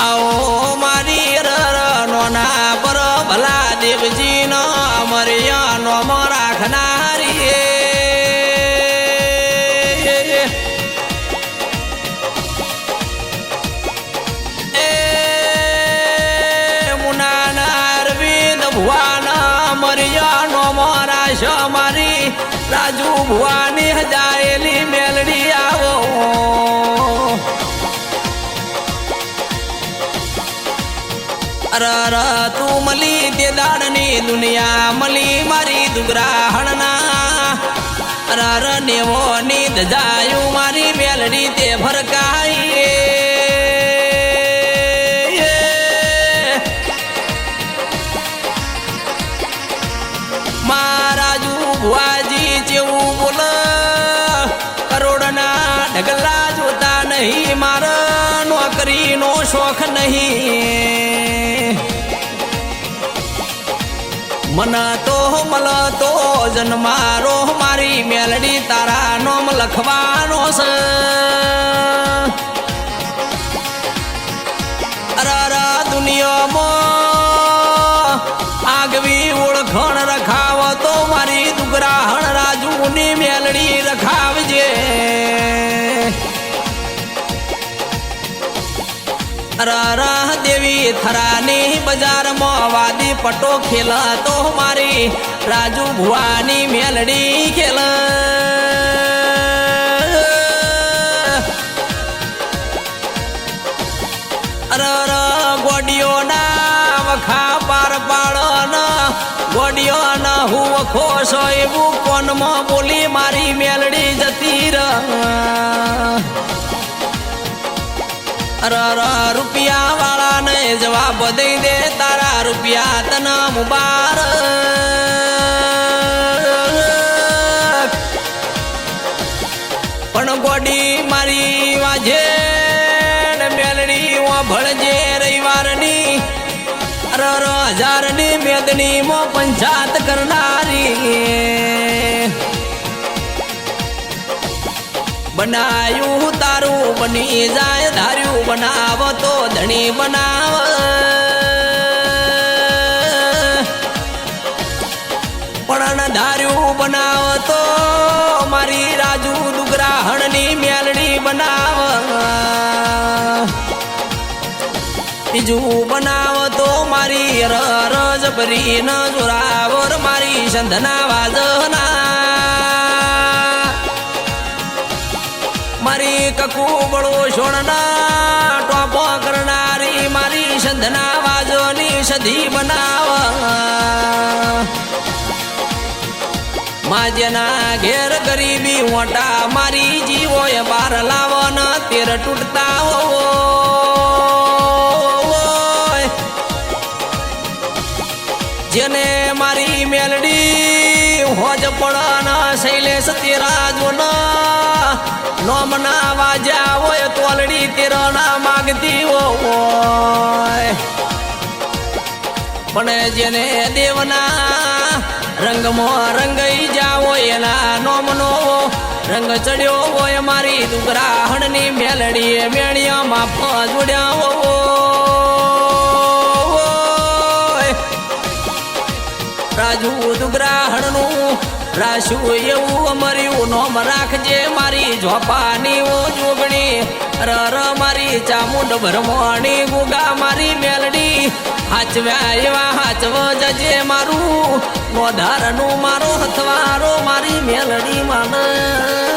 આવો મારી રરનો ના પર ભલા દેવજીનો અમરિયાનો રાખનારી મારી રાજુ ભુવાની હજાયેલી મેલડી આવો. અર તું મળી તે દાડની દુનિયા મળી મારી દુગરાહણના અર નેવો ની જાયું મારી મેલડી તે ભરકાઈ મહારાજુ ભુવાજી જેવું બોલ, કરોડના ઢગલા જોતા નહીં, મારા નોકરીનો શોખ નહીં. મન તો મલ તો જન્મારો મારી મેલડી તારા નોમ લખવાનો છે. અરર દુનિયામાં આગવી ઓળખણ રખાવ તો મારી દુગરાહણ રાજુની મેલડી રખાવજે. અરર દેવી થરાની બજારમાં વાદી પટો ખેલ તો મારી રાજુ ભુવાની મેલડી ખેલ. ગોડિયોના વખા પાર પાડન. ગોડિયોના હું ખોશ એવું બોલી મારી મેલડી જતી ર. અરર રૂપિયા દઈ દે તારા રૂપિયા તના મુબારક. પણ ગોડી મારી વાજે ને મેલડી ભળજે રવિવારની. અર હજારની મેદની મો પંચાત કરનારી. બનાયું તારું, બની જાય ધાર્યું, બનાવ તો ધણી બનાવ. બીજું બનાવ તો મારી રજ ભરી ન જોરાવર મારી સંધના વાજના મારી કકુ બળો સોણના ટોપો કરનારી મારી સંધના વાજોની સધી બનાવ. માજના ઘેર ગરીબી મોટા મારી જીવો બાર ન તેર તૂટતા હોય જેને મારી મેલડી હોજ પડન શૈલેષ તેરા જોન નોમના વાજા હોય તોલડી તેરના માગતી હોય. પણ જેને દેવના રંગમાં રંગઈ જાવો એના નોમનો રંગ ચડ્યો હોય મારી દુગરાહણની મેલડીએ મેળિયામાં જોડ્યા હોય. રાશુ એવું મર્યું નોમ રાખજે મારી ઝોપાની જોગણી. રર મારી ચામુંડ ભરમણી, ગુગા મારી મેલડી. હાચવ્યા એવા હાચવ જજે મારું. મોધારનું મારો હથવારો મારી મેલડી માન.